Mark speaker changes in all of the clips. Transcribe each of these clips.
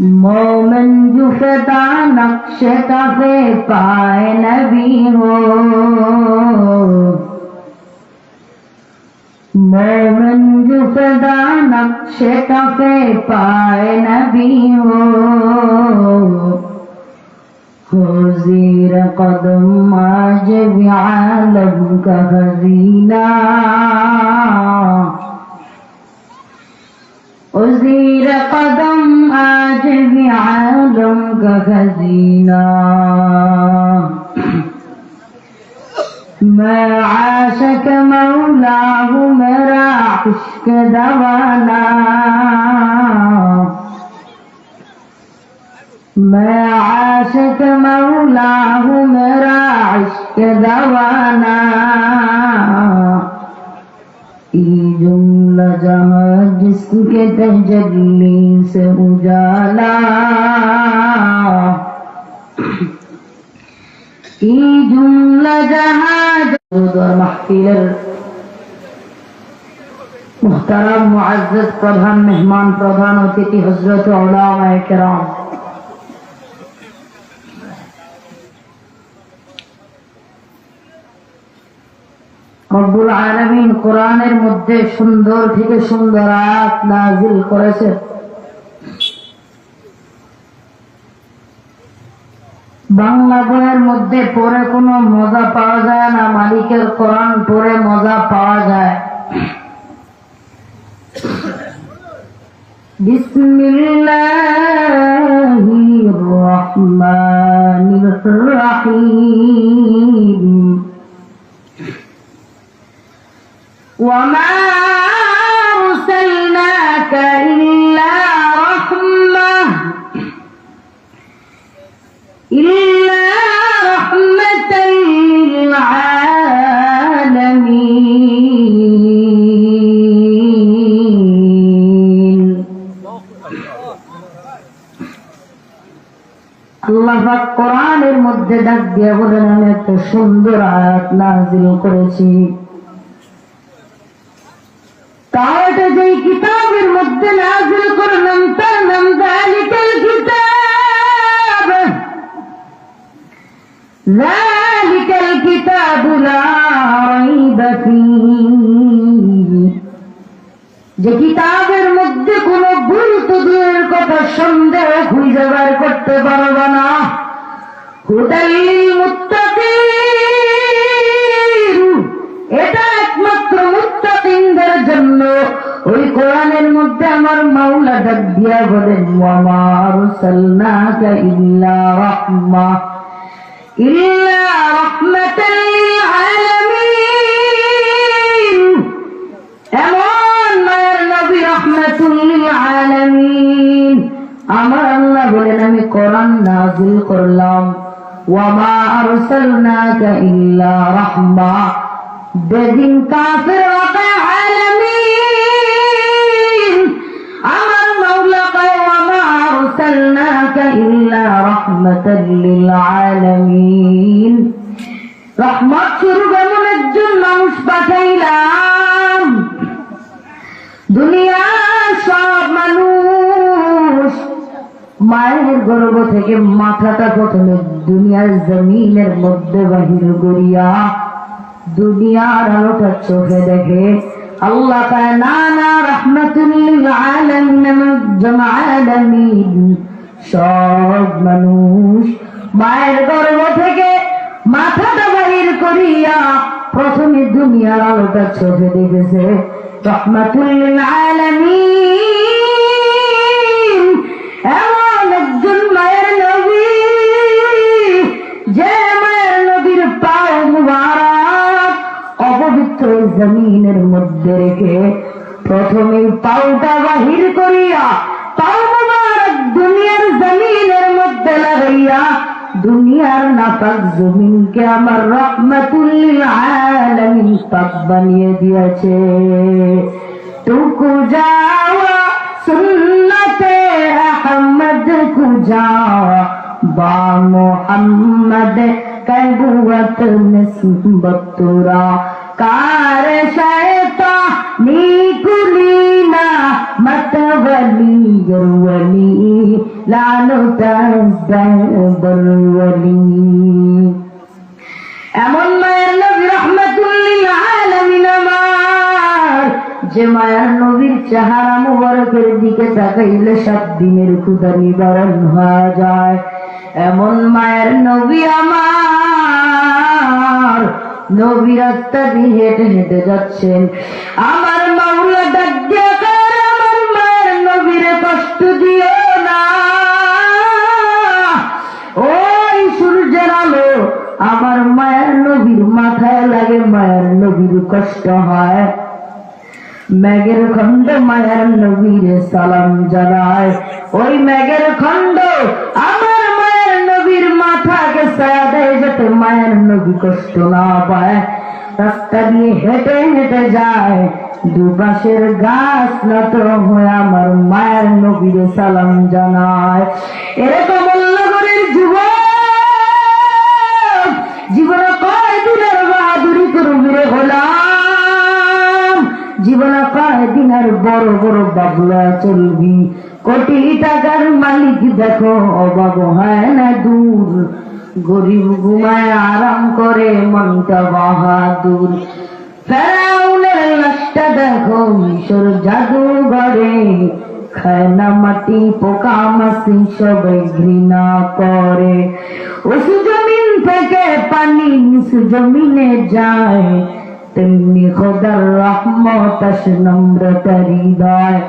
Speaker 1: मोमन जुफदा नक्श कफे पाए नबी हो। मोमन जुफदा नक्श कफे पाए नबी हो। जीर कदम आज व्यालम का खजीना। उजीर खजीना मैं आशक मौला हूँ मेरा इश्क दवाना। मैं आशिक मौला हूँ मेरा इश्क दवाना। जुमला जहाँ जिसके तजल्ली से उजाला ये जुमला जहाँ महफिल मुहतरम मुआज़्ज़ज़ प्रधान मेहमान प्रधान अतिथि हजरत उलामा किराम রব্বুল আলামিন কোরআনের মধ্যে সুন্দর থেকে সুন্দর আয়াত নাজিল করেছে। বাংলা বইয়ের মধ্যে পড়ে কোনো মজা পাওয়া যায় না, মালিকের কোরআন পড়ে মজা পাওয়া যায়। বিসমিল্লাহির রহমানির রহিম। وما أرسلناك إلا رحمة إلا رحمة للعالمين আল্লাহ পাক কোরআনের মধ্যে ডাক দিয়ে বলেন আমি একটা সুন্দর আয়াত নাজিল করেছি যেই কিতাবের মধ্যে নাজিল করলাম, তার নাম দালিকাল কিতাব। কিতাব যে কিতাবের মধ্যে কোন গুরুত্ব দূরের কথা সন্দেহ খুঁজে বার করতে পারবে না। হুদাল্লিল মুত্তাকিন। মধ্যে আমার মাওলা ডাক দিয়া বলেন ওয়ামা আরসালনাকা ইল্লা রাহমা। ইল্লা রাহমাতাল আলামিন। এমন মায়ের নবী রহমাতুল্লিল আলামিন। আমার আল্লাহ বলেন, আমি কোরআন নাজিল করলাম। ওয়ামা আরসালনাকা ইল্লা রাহমা। বেদিন কাফির ওয়াকা আলামিন আমার মাওলা কয় ওয়ামা আরসালনাকা ইল্লা রাহমাতাল লিল রহমত স্বরূপ এমন একজন মানুষ পাঠাইলাম। দুনিয়ার সব মানুষ মায়ের গর্ভ থেকে মাথাটা প্রথমে দুনিয়ার জমিনের মধ্যে বাহির করিয়া দুনিয়ার আলোটা চোখে দেখে আল্লাহ নানা আলামিন সব মানুষ মায়ের গর্ভ থেকে মাথাটা বাহির করিয়া প্রথমে দুনিয়ার আলোটা চোখে দেখেছে। এমন একজন মায়ের নবী, যে মায়ের নবীর পাও অপবিত্র জমিনের রেখে প্রথমে পাউটা বাহির করিয়া মুবারক দুনিয়ার জমিনের মধ্যে লাগাইয়া, দুনিয়ার নাপাক জমিনকে আমার রহমতুল্লিল আলামিন পাক বানিয়ে দিয়েছে। টুকু যাওয়া সুন্নতে আহমদ কুজাওয়া বা মোহাম্মদ কবুয়ত নিসবত তুরা। কার শয়তা নিকুলিনা মতवली ওলি লালু ওলি এমন মায়ের নবী রহমাতুল্লিল আলামিন যে মায়ের নবীর চেহারা মুবারকের দিকে তাকাইলে সাত দিনের ক্ষুদা নিবারণ হয়ে যায়। এমন মায়ের নবী আমার দিয়ে হেঁটে হেঁটে যাচ্ছেন। আমার আমার মায়ের নবীর মাথায় লাগে, মায়ের নবীর কষ্ট হয়। ম্যাগের খন্ড মায়ের নবীর সালাম জানায়। ওই ম্যাগের খন্ড আমার যাতে মায়ের নবী কষ্ট না পায়। রাস্তা দিয়ে হেঁটে হেঁটে যায়। দুপাশের গাছ নত হয়ে আমার মায়ের নবীর সালাম জানায়। এরকম যুবক জীবনে বাহাদুরি জীবনে বড় বড় বাবলা চলবি? কোটি টাকার মালিক দেখো অবাব হয় না দূর। গরিব ঘুমায় আরাম করে, মনটা বাহাদুর। ফেরাউনের লাশটা দেখো, মিশর জাদুঘরে। খায় না মাটি, পোকা মাসি সবাই ঘৃণা করে। ওষু জমিন থেকে পানি নিচু জমিনে যায়। তেমনি খোদার রহমত আসে নম্রতা হৃদয়।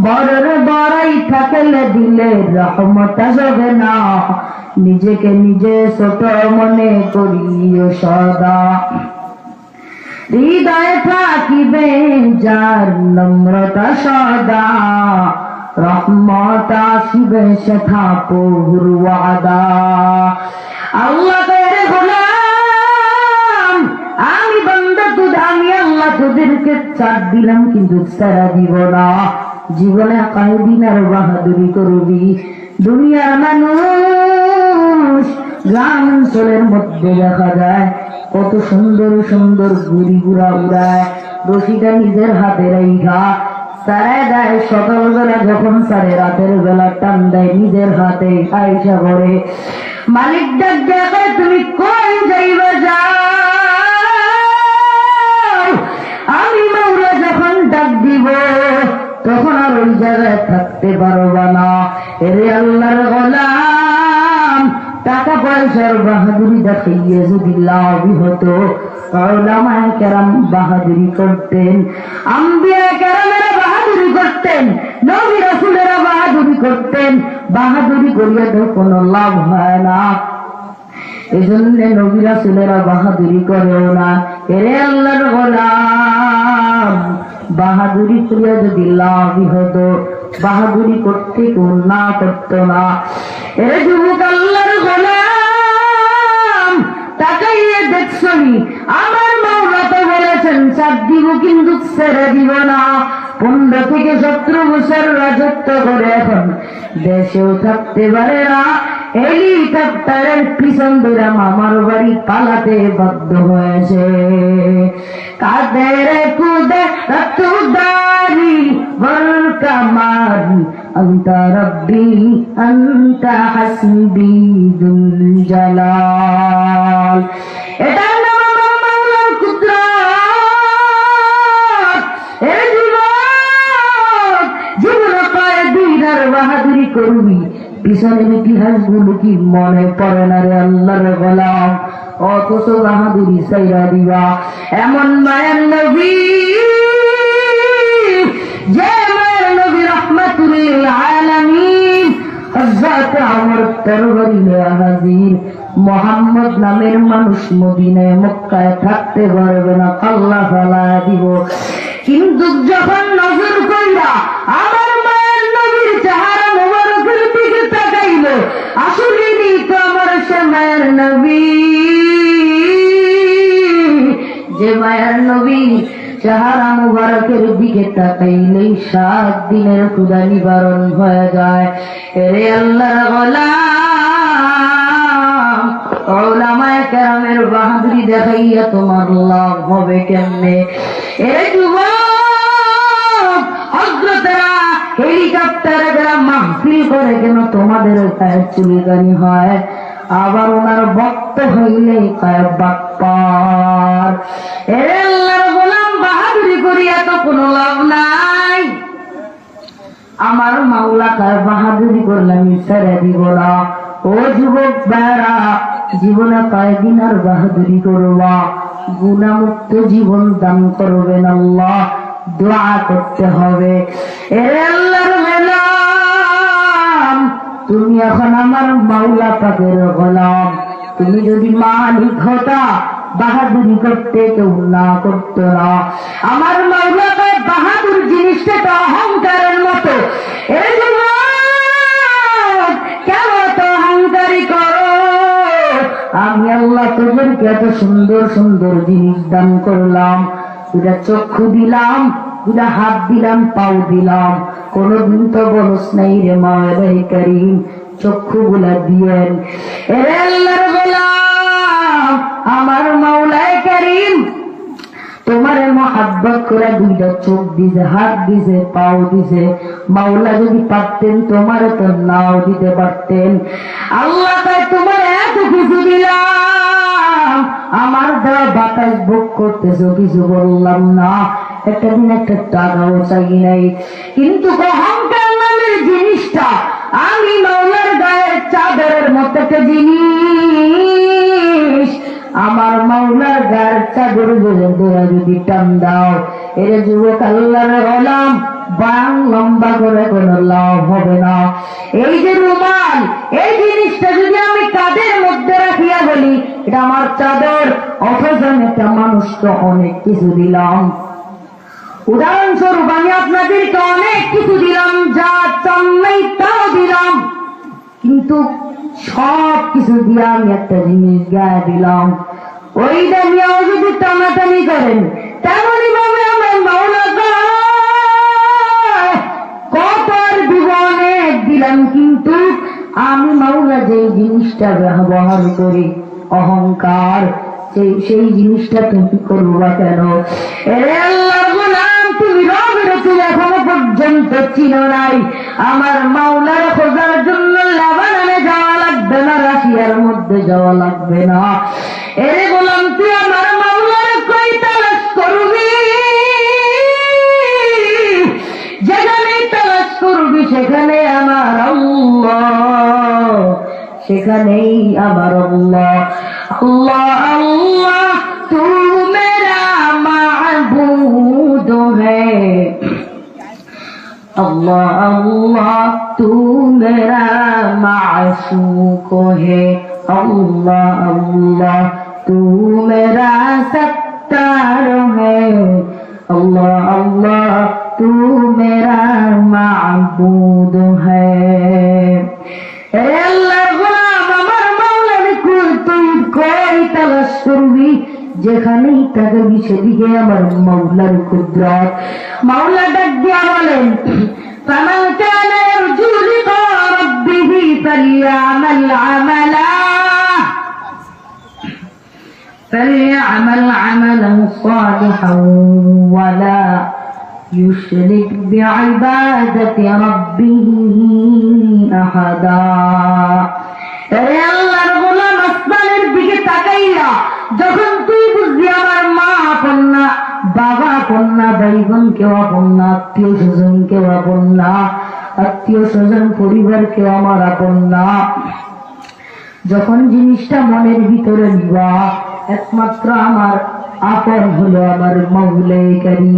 Speaker 1: বড়র বড়াই থাকলে দিলে রহমত আসবে না। নিজেকে নিজে ছোট মনে করিও সদা। হৃদয় থাকিবে যার নম্রতা সদা। রহমত আসিবে সেথা পহুর ওয়াদা। আল্লাহ তোদেরকে চার দিলাম, কিন্তু সারা দিব না। জীবনে কয়েকদিন আর বাহাদুরি করবি। দুনিয়ার মানুষ গ্রাম অঞ্চলের মধ্যে দেখা যায়, কত সুন্দর সুন্দর গুড়ি গুড়া উড়ায়। রশিটা নিজের হাতে রেখা সারায় দেয় সকালবেলা যখন সারে রাতের বেলা টান দেয়, নিজের হাতে আইসা করে। মালিক ডাক দেখায় তুমি কই যাইবা যাও জায়গায় থাকতে পারবা না। এরে আল্লাহর গোলাম টাকা পয়সার বাহাদুরি দেখাইয়ে যদি লাভই হতো, ওলামায়ে কেরাম বাহাদুরি করতেন, আম্বিয়া কেরামেরা বাহাদুরি করতেন, নবী রাসূলেরা বাহাদুরি করতেন, বাহাদুরি করিয়া তো কোনো লাভ হয় না। এই জন্য নবীরা ছেলেরা বাহাদুরি করেও না। এরে আল্লাহর গোলাম বাহাদুরি করিয়া যদি লাভই হতো, বাহাদুরি করতে কেউ না করতো না। এরে যুবক আল্লাহর গোলাম, তাকাইয়ে দেখছনি, আমার মাওলা তো বলেছেন চার দিব কিন্তু ছেড়ে দিব না। পনেরো থেকে সতেরো বছর রাজত্ব করে এখন দেশেও থাকতে পারে না। হেলিকপ্টারের পিছন ধরে মামার বাড়ি পালাতে বাধ্য হয়েছে কাদের কুদে রতুদারি বল কামারি أنت ربي أنت حسبي ذو الجلال এটার নাম আমার মাওলার কুদরত এ যুবক জীবন পায় দিনার বাহাদুরি করবি পিছনের ইতিহাসগুলো কি মনে পড়ে না রে আল্লাহর গোলাম? অথচ বাহাদুরি সাইরা দিবা। এমন মায়ের নবী, যে মায়ের নবী রহমাতুল্লিল আলামিন হযরত আমর তরবারি হাজির। মোহাম্মদ নামের মানুষ মদিনায়, মক্কায় থাকতে পারবে না আল্লাহ ফালা দিব। কিন্তু যখন নজর কইরা আমার মায়ের নবীর চেহারা আসলে তো আমার সে মায়ের নবী। যে মায়ের নবী, চেহারা মুবারকের দিকে তাকাইলেই সাত দিনের ক্ষুদা নিবারণ হয়ে যায়। রে আল্লাহ ওলামায়ে কেরামের বাহাদুরি দেখাইয়া তোমার লাভ হবে কেমনে? এ যুবক হেলিকপ্টারে বাহাদুরি করে কেন তোমাদের গায়ে চুলিগানি হয়? আবার ওনার হইলে আমার মাওলা কার বাহাদুরি করলাম দিব না। ও যুবক বেড়া জীবনে কয়েকদিন আর বাহাদুরি করবা? গুণামুক্ত জীবন দান করবেন আল্লাহ। দোয়া করতে হবে। তুমি এখন আমার মাওলা পাকের গোলাম। তুমি যদি মালিক হতা, বাহাদুরি করতে কেউ না করতো না। আমার মাওলা বাহাদুর জিনিসটা তো অহংকারের মতো। কেন তো অহংকারী করো? আমি আল্লাহ তোদেরকে এত সুন্দর সুন্দর জিনিস দান করলাম। দুটা চক্ষু দিলাম দুটা হাত দিলাম, পাও দিলাম। কোনদিন তো বলস নাই রে মায়ের করিম চক্ষু গুলা দিয়েন আমার মাওলায় করিম, তোমার মহাব্বত করে দুইটা চোখ দিছে, হাত দিছে, পাও দিছে। মাওলা যদি পারতেন, তোমার তো নাও দিতে পারতেন। আল্লাহ তাই তোমার এত কিছু দিলাম। আমার দেওয়া বাতাস ভোগ কিছু বললাম না। একটা দিন একটা টাকাও চাই নাই। কিন্তু অহংকার নামের জিনিসটা আমি মাওলার গায়ের চাদরের মতো একটা জিনিস। আমার মাওলার গায়ের চাদর যদি টান দাও এর যুবক বাং লম্বা করে কোনো লাভ হবে না। এই যে রুমাল, এই জিনিসটা যদি আমি কাদের মধ্যে রাখিয়া বলি, এটা আমার চাদর একটা অনেক কিছু দিলাম। উদাহরণস্বরূপ আমি আপনাদেরকে অনেক কিছু দিলাম, যা তাও দিলাম। কিন্তু সব কিছু দিয়ে আমি একটা জিনিস গায়ে দিলাম। ওইটা নিয়েও যদি টানাটানি করেন তেমনই ভাবে আমার মাওলা কয়, কত আর দিব অনেক দিলাম কিন্তু আমি মাওলা যে জিনিসটা ব্যবহার করি, অহংকার, সেই জিনিসটা তুমি করবা কেন? এখনও পর্যন্ত চিনো নাই। আমার মাওলার খোঁজার জন্য লেবাননে যাওয়া লাগবে না, রাশিয়ার মধ্যে যাওয়া লাগবে না। এরে গোলাম, তুই সেখানেই আমার আল্লাহ আল্লাহ আল্লাহ তু মেরা মাহবুদ হ্যায় अल्लाह अल्लाह तू मेरा माशूक है अल्लाह अल्लाह तू मेरा सत्तार है अल्लाह अल्लाह तू मेरा माबूद है তালাশ করবি যেখানেই থাকবি সেদিকে আমার মাওলার কুদরত মাওলা ডাক দিয়া বলেন فمن كان يرجو لقاء ربه فليعمل عملا فليعمل عملا صالحا ولا يشرك بعبادة ربه أحدا দিকে যখন তুই বুঝবি আমার মা আপন না বাবা আপন না ভাই বোন কেউ আপন না, আত্মীয় স্বজন কেউ আপন না, আত্মীয় স্বজন, পরিবার কেউ আমার আপন না। যখন জিনিসটা মনের ভিতরে নিবা, একমাত্র আমার আপন হলো আমার মৌলাইকারী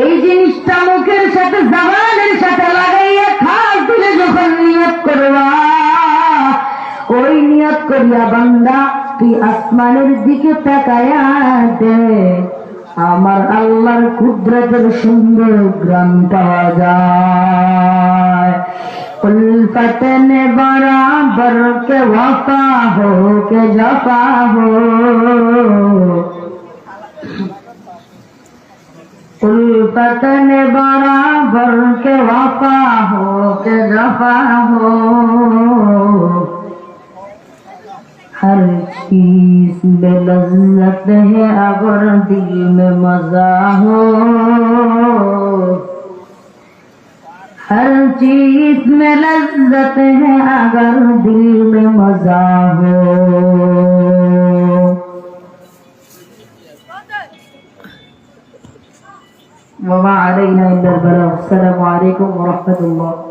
Speaker 1: এই জিনিসটা মুখের সাথে জবানের সাথে লাগাইয়া খাস দিলে যখন নিয়ত করবা, ওই নিয়ত করিয়া বান্দা তুই আসমানের দিকে তাকায়া দে আমার আল্লাহর কুদরতের সুন্দর গ্রাম পাওয়া যায় उल्फत ने बराबर के वफा हो के जफा हो उल्फत ने बराबर के वफा हो के जफा हो हर चीज़ में लज्जत है, अगर दिल में मज़ा हो। हर चीज़ में लज्जत है, अगर दिल में मज़ा हो। वमा अलैना इल्लल बलाग अस्सलाम वालेकुम व रहमतुल्लाह।